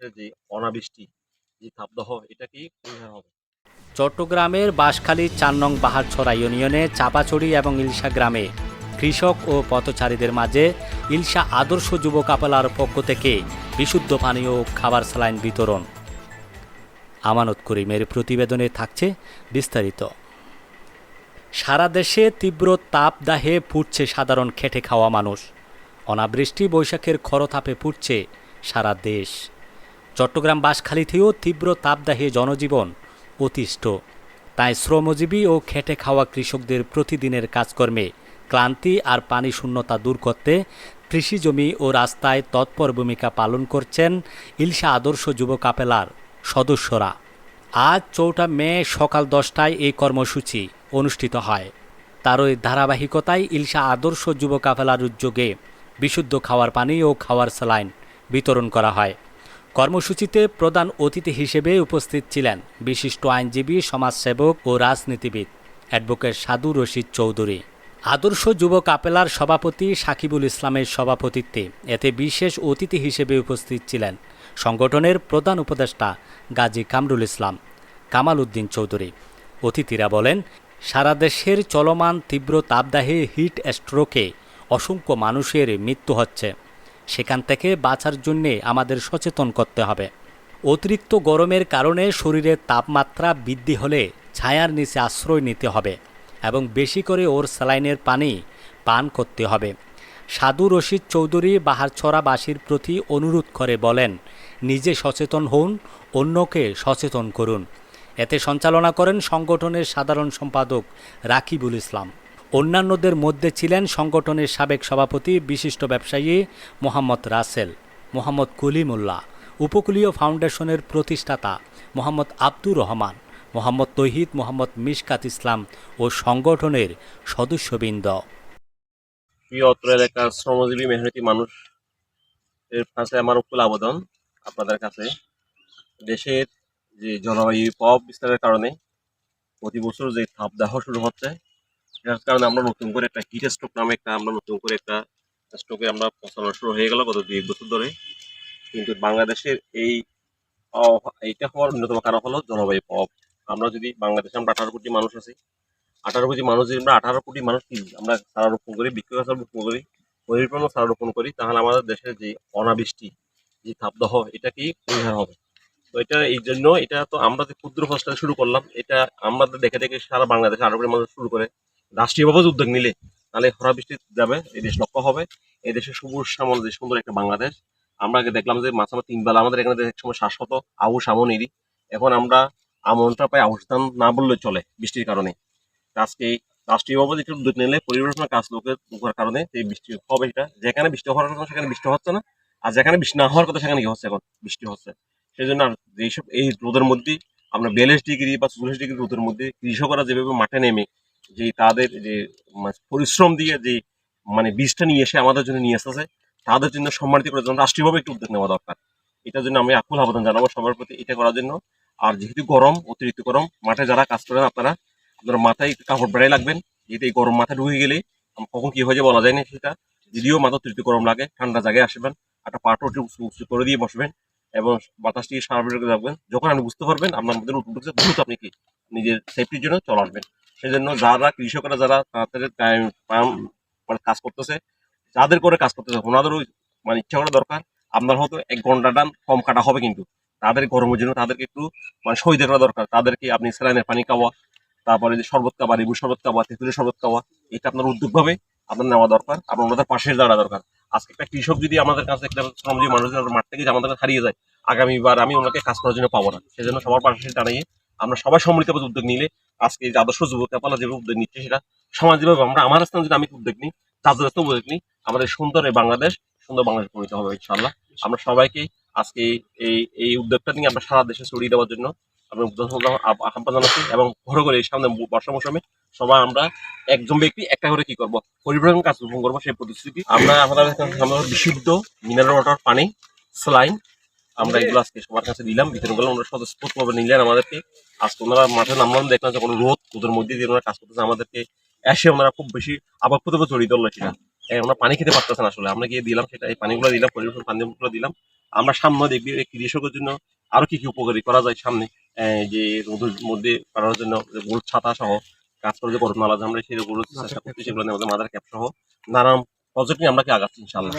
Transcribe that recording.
যে অনাবৃষ্টি, যে তাপদাহ, এটা কি পরিহার হবে? চট্টগ্রামের বাঁশখালী চার নং বাহারছড়া ইউনিয়নে চাপাছড়ি এবং ইলশা গ্রামে কৃষক ও পথচারীদের মাঝে ইলশা আদর্শ যুব কাপালার পক্ষ থেকে বিশুদ্ধ পানীয় খাবার স্যালাইন বিতরণ। আমানত করিমের প্রতিবেদনে থাকছে বিস্তারিত। সারা দেশে তীব্র তাপদাহে পুড়ছে সাধারণ খেটে খাওয়া মানুষ। অনাবৃষ্টি বৈশাখের খরতাপে পুড়ছে সারা দেশ। চট্টগ্রাম বাসখালীতেও তীব্র তাপদাহে জনজীবন অতিষ্ঠ। তাই শ্রমজীবী ও খেটে খাওয়া কৃষকদের প্রতিদিনের কাজকর্মে ক্লান্তি আর পানি শূন্যতা দূর করতে কৃষিজমি ও রাস্তায় তৎপর ভূমিকা পালন করছেন ইলশা আদর্শ যুব কাপেলার সদস্যরা। আজ চৌঠা মে সকাল দশটায় এই কর্মসূচি অনুষ্ঠিত হয়। তার ওই ধারাবাহিকতায় ইলশা আদর্শ যুব কাফেলার উদ্যোগে বিশুদ্ধ খাওয়ার পানি ও খাওয়ার স্যালাইন বিতরণ করা হয়। কর্মসূচিতে প্রধান অতিথি হিসেবে উপস্থিত ছিলেন বিশিষ্ট আইনজীবী, সমাজসেবক ও রাজনীতিবিদ অ্যাডভোকেট সাধু রশিদ চৌধুরী। আদর্শ যুব কাপেলার সভাপতি সাকিবুল ইসলামের সভাপতিত্বে এতে বিশেষ অতিথি হিসেবে উপস্থিত ছিলেন সংগঠনের প্রধান উপদেষ্টা গাজী কামরুল ইসলাম, কামাল উদ্দিন চৌধুরী। অতিথিরা বলেন, সারা দেশের চলমান তীব্র তাপদাহে হিট স্ট্রোকে অসংখ্য মানুষের মৃত্যু হচ্ছে। সেখান থেকে বাঁচার জন্যে আমাদের সচেতন করতে হবে। অতিরিক্ত গরমের কারণে শরীরের তাপমাত্রা বৃদ্ধি হলে ছায়ার নিচে আশ্রয় নিতে হবে এবং বেশি করে ওর স্যালাইনের পানি পান করতে হবে। সাধু রশিদ চৌধুরী বাহারছড়াবাসীর প্রতি অনুরোধ করে বলেন, নিজে সচেতন হন, অন্যকে সচেতন করুন। এতে সঞ্চালনা করেন সংগঠনের সাধারণ সম্পাদক রাকিবুল ইসলাম। অন্যান্যদের মধ্যে ছিলেন সংগঠনের সাবেক সভাপতি, বিশিষ্ট ব্যবসায়ী মোহাম্মদ রাসেল, মোহাম্মদ কলিমুল্লাহ, উপকূলীয় ফাউন্ডেশনের প্রতিষ্ঠাতা মোহাম্মদ আব্দুর রহমান, মোহাম্মদ তহিদ, মোহাম্মদ মিশকাত ইসলাম ও সংগঠনের সদস্যবৃন্দ। এলাকার শ্রমজীবী, মেহনতি মানুষ, এর কাছে আমার উকুল আবেদন আপনাদের কাছে। দেশের যে জলবায়ু প্রভাব বিস্তারের কারণে প্রতি বছর যে তাপদাহ শুরু হচ্ছে এটার কারণে আমরা নতুন করে একটা হিট স্ট্রোক নামে একটা আমরা নতুন করে একটা স্ট্রোকে আমরা পচানো শুরু হয়ে গেল গত দুই বছর ধরে। কিন্তু বাংলাদেশের এই এইটা হওয়ার অন্যতম কারণ হলো জলবায়ু প্রভাব। আমরা যদি বাংলাদেশে আমরা আঠারো কোটি মানুষ আছি, আঠারো কোটি মানুষ যদি আমরা আঠারো কোটি মানুষ আমরা সারা রোপণ করি, বৃক্ষ গাছ রোপণ করি পরিপূর্ণ সারা রোপণ করি, তাহলে আমাদের দেশের যে অনাবৃষ্টি, যে তাপদাহ, এটা কি পরিহার হবে? তো এটা, এই জন্য এটা তো আমরা যে ক্ষুদ্র ফসল শুরু করলাম, এটা আমাদের দেখে দেখে সারা বাংলাদেশে আরও কোটি মানুষ শুরু করে। রাষ্ট্রীয়ভাবে উদ্যোগ নিলে তাহলে খরা বৃষ্টি যাবে, এই দেশ লক্ষ্য হবে। এই দেশে সবুজ শ্যামল, যে সুন্দর একটা বাংলাদেশ। আমরা আগে দেখলাম যে মাছ আমার তিন বেলা আমাদের এখানে এক সময় শ্বাসত আউশ আমন এরি এখন আমরা আমনটা পাই আউশ ধান না বললে চলে বৃষ্টির কারণে। আজকে রাষ্ট্রীয়ভাবে যেটা উদ্যোগ নিলে পরিবেশনা কাজ লোকের করার কারণে এই বৃষ্টি হবে এটা। যেখানে বৃষ্টি হওয়ার কথা সেখানে বৃষ্টি হচ্ছে না। আর যেখানে বৃষ্টি না হওয়ার কথা সেখানে কি হচ্ছে এখন? বৃষ্টি হচ্ছে। সেই জন্য এইসব এই রোদের মধ্যে আমরা বিয়াল্লিশ ডিগ্রি বা চল্লিশ ডিগ্রি রোদের মধ্যে কৃষকরা যেভাবে মাঠে নেমে যে তাদের যে মানে পরিশ্রম দিয়ে যে মানে বীজটা নিয়ে এসে আমাদের জন্য নিয়ে আসতেছে, তাদের জন্য সম্মানিত করার জন্য রাষ্ট্রীয়ভাবে একটু উদ্যোগ নেওয়া দরকার। এটার জন্য আমি আকুল আবেদন জানাব সবার প্রতি এটা করার জন্য। আর যেহেতু গরম, অতিরিক্ত গরম, মাঠে যারা কাজ করেন আপনারা আপনারা মাথায় একটু কাপড় বেড়াই লাগবেন যেহেতু এই গরম মাথায় ঢুকে গেলে কখন কি হয়ে যায় বলা যায় না সেটা। যদিও মাথা অতিরিক্ত গরম লাগে, ঠান্ডা জায়গায় আসবেন, একটা পাটও উঁচু করে দিয়ে বসবেন এবং বাতাসটি স্বাভাবিক করে রাখবেন। যখন আপনি বুঝতে পারবেন আপনার মধ্যে দ্রুত আপনি কি নিজের সেফটির জন্য চলে আসবেন। সেই জন্য যারা কৃষকরা যারা তাদের মানে কাজ করতেছে, যাদের করে কাজ করতেছে, ওনাদেরও মানে ইচ্ছা করা দরকার। আপনার হয়তো এক ঘন্টাটা কম কাটা হবে কিন্তু। তাদের গরমের জন্য তাদেরকে একটু মানে সহিদে করা দরকার। তাদেরকে আপনি স্যালাইনের পানি খাওয়া, তারপরে যে শরবত খাওয়া, লেবু শরবত খাওয়া, তেঁতুলের শরবত খাওয়া, এটা আপনার উদ্যোগভাবে আপনার নেওয়া দরকার আপনার ওনাদের পাশে দাঁড়া দরকার। আজকে একটা কৃষক যদি আমাদের কাছে একটা শ্রমজীবী মানুষ যদি মাঠ থেকে আমাদের হারিয়ে যায়, আগামীবার আমি ওনাকে কাজ করার জন্য পাবো না। সেজন্য সবার পাশে দাঁড়িয়ে আমরা সবাই সম্মিলিতভাবে উদ্যোগ নিলে আজকে যে আদর্শ যুবক যেভাবে উদ্যোগ নিচ্ছে সেটা সমাজভাবে আমরা আমার স্থানে যদি আমি উদ্যোগ নিই তাদের উদ্যোগ নিই, আমাদের সুন্দর এই বাংলাদেশ, সুন্দর বাংলাদেশ পরিণত হবে ইনশাল্লাহ আমরা সবাইকে আজকে এই- এই উদ্যোগটা নিয়ে আমরা সারা দেশে ছড়িয়ে দেওয়ার জন্য আমরা আহ্বান জানাচ্ছি এবং ঘরে ঘরে সামনে বর্ষা মৌসুমে সবাই আমরা একজন ব্যক্তি একটা করে কি করব? পরিবহন কাজ করব, সেই প্রতিশ্রুতি। আমরা আমাদের বিশুদ্ধ মিনারেল ওয়াটার পানি স্লাইন আমরা এগুলো আজকে সবার কাছে দিলাম বিতরণ করলাম ওনারা স্বতঃস্ফূর্তভাবে নিলেন আমাদেরকে। আজকে ওনারা মাঠে নামলাম, দেখলাম যে কোনো রোদ, ওদের মধ্যে দিয়ে ওনারা কাজ করতেছে আমাদেরকে। এসে ওনারা খুব বেশি আবার প্রতিভা জড়িত হলো সেটা ওনারা পানি খেতে পারতেছেন আসলে। আমরা গিয়ে দিলাম সেটা, এই পানিগুলো দিলাম, পরিবেশন পানিগুলো দিলাম। আমরা সামনে দেখবি কৃষকের জন্য আরও কি কি উপকারী করা যায় সামনে। যে রোদের মধ্যে করার জন্য গোল ছাতা সহ কাজ করে যে গরম নালা আমরা সেগুলো চেষ্টা করছি সেগুলো মাদার ক্যাপ সহ নানান প্রজেক্ট নিয়ে আমরা কি আগাচ্ছি ইনশাল্লাহ